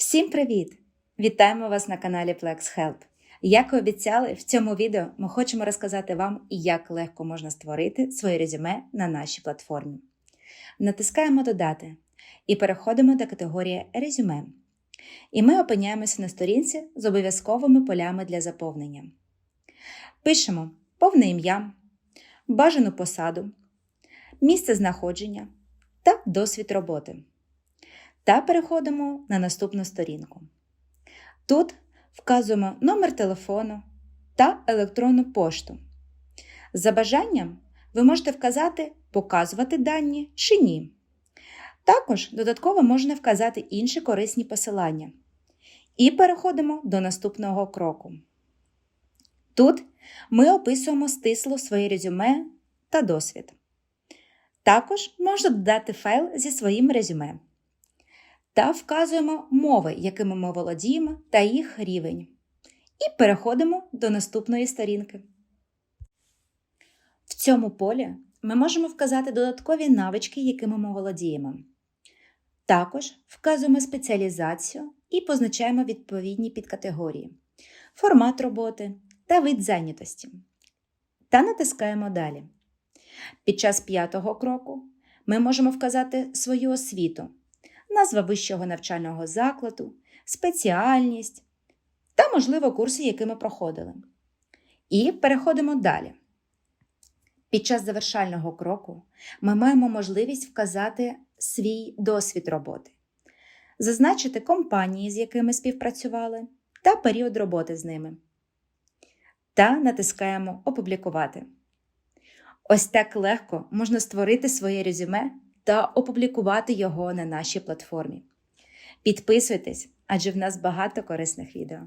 Всім привіт! Вітаємо вас на каналі Plex Help. Як і обіцяли, в цьому відео ми хочемо розказати вам, як легко можна створити своє резюме на нашій платформі. Натискаємо Додати і переходимо до категорії Резюме. І ми опиняємося на сторінці з обов'язковими полями для заповнення. Пишемо повне ім'я, бажану посаду, місце знаходження та досвід роботи. Та переходимо на наступну сторінку. Тут вказуємо номер телефону та електронну пошту. За бажанням ви можете вказати показувати дані чи ні. Також додатково можна вказати інші корисні посилання. І переходимо до наступного кроку. Тут ми описуємо стисло своє резюме та досвід. Також можна додати файл зі своїм резюме. Та вказуємо мови, якими ми володіємо, та їх рівень. І переходимо до наступної сторінки. В цьому полі ми можемо вказати додаткові навички, якими ми володіємо. Також вказуємо спеціалізацію і позначаємо відповідні підкатегорії, формат роботи та вид зайнятості. Та натискаємо Далі. Під час п'ятого кроку ми можемо вказати свою освіту, назва вищого навчального закладу, спеціальність та, можливо, курси, які ми проходили. І переходимо далі. Під час завершального кроку ми маємо можливість вказати свій досвід роботи, зазначити компанії, з якими співпрацювали, та період роботи з ними. Та натискаємо Опублікувати. Ось так легко можна створити своє резюме та опублікувати його на нашій платформі. Підписуйтесь, адже в нас багато корисних відео.